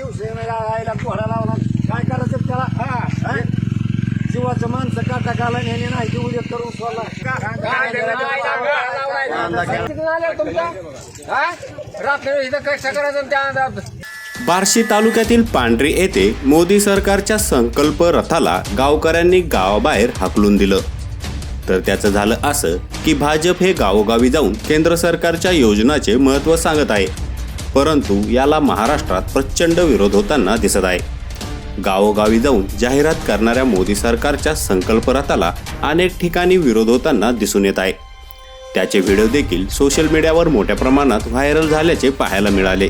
शिवसेनेला आईला घोडा लावला काय करायचं त्याला हा? जीवाचं माणसं काटा काला नेणे नाही की उद्या करून सोडला रात्री इथं कष्ट करायचं त्या बार्शी तालुक्यातील पांढरी येथे मोदी सरकारच्या संकल्प रथाला गावकऱ्यांनी गावाबाहेर हाकलून दिलं तर त्याचं झालं असं की भाजप हे गावोगावी जाऊन केंद्र सरकारच्या योजनाचे महत्त्व सांगत आहे परंतु याला महाराष्ट्रात प्रचंड विरोध होताना दिसत आहे. गावोगावी जाऊन जाहिरात करणाऱ्या मोदी सरकारच्या संकल्परथाला अनेक ठिकाणी विरोध होताना दिसून येत आहे. त्याचे व्हिडिओ देखील सोशल मीडियावर मोठ्या प्रमाणात व्हायरल झाल्याचे पाहायला मिळाले.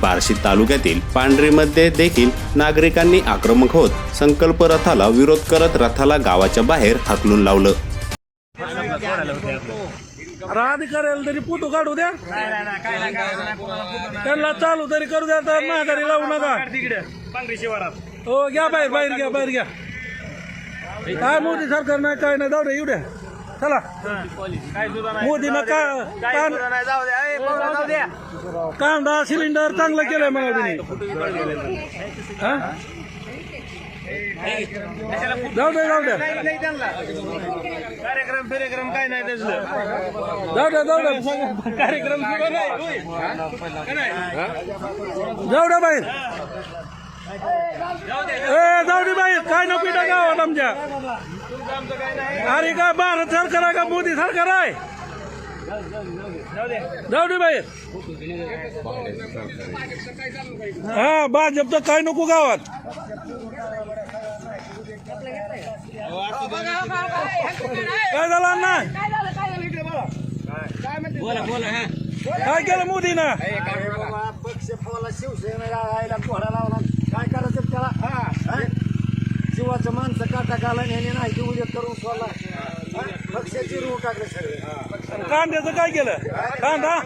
बार्शी तालुक्यातील पांढरीमध्ये देखील नागरिकांनी आक्रमक होत संकल्प रथाला विरोध करत रथाला गावाच्या बाहेर हाकलून लावलं. राहते करेल तरी फोटो काढू द्या. त्यांना चालू तरी करू द्या तर माघारी लावू नका. हो घ्या बाहेर बाहेर घ्या बाहेर घ्या. काय मोदी सरकार नाही काय नाही जाऊ द्या येऊ द्या. चला. मोदीनं का कांदा सिलेंडर चांगलं केलंय मला तुम्ही जाऊ द्या जाऊ द्या कार्यक्रम फिरेक्रम काय नाही त्याचं. जाऊ द्या जाऊ द्या कार्यक्रम सुरू नाही जाऊ द्या बाहेर. ए जाऊ दे बाहेर. काय नको गावात आमच्या. अरे का भारत सरकार आहे का? मोदी सरकार आहे? जाऊ दे बाहेर. हा भाजपचं काय नको गावात? काय झालं अण्णा? काय केलं मोदीनं? पक्ष फवाला शिवसेनेला आईला घोडा लावला. काय करायचं त्याला? हा? जीवाचं माणसं काटा काला नेणे नाही की उद्या करून सोडला. पक्षाची रूळ टाकले सगळे कांद्याचं काय केलं? कांदा?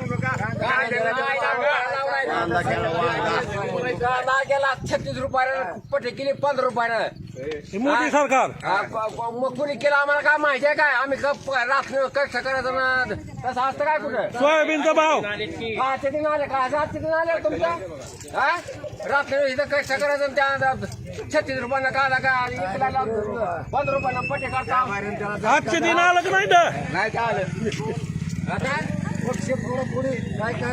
कांदा गेला छत्तीस रुपयानं पटे केली पंधरा रुपयानं हे मोदी सरकार. हा, प- प- मग कुणी केलं आम्हाला काय माहिती आहे काय? आम्ही क- प- रात्री कष्ट करायचं ना. तसं असतं काय कुठं? सोयाबीनचा भाव. हा दिन आले का? रात्री दिन आले तुमच्या? हा? रात्री इथं कष्ट करायचं आणि त्या छत्तीस रुपयानं कांदा काय इकडे पंधरा रुपयानं पटे करता. आजचे दिन आलं की नाही तर नाही काय आलं. आता? पक्ष पुढे पुढे. काय काय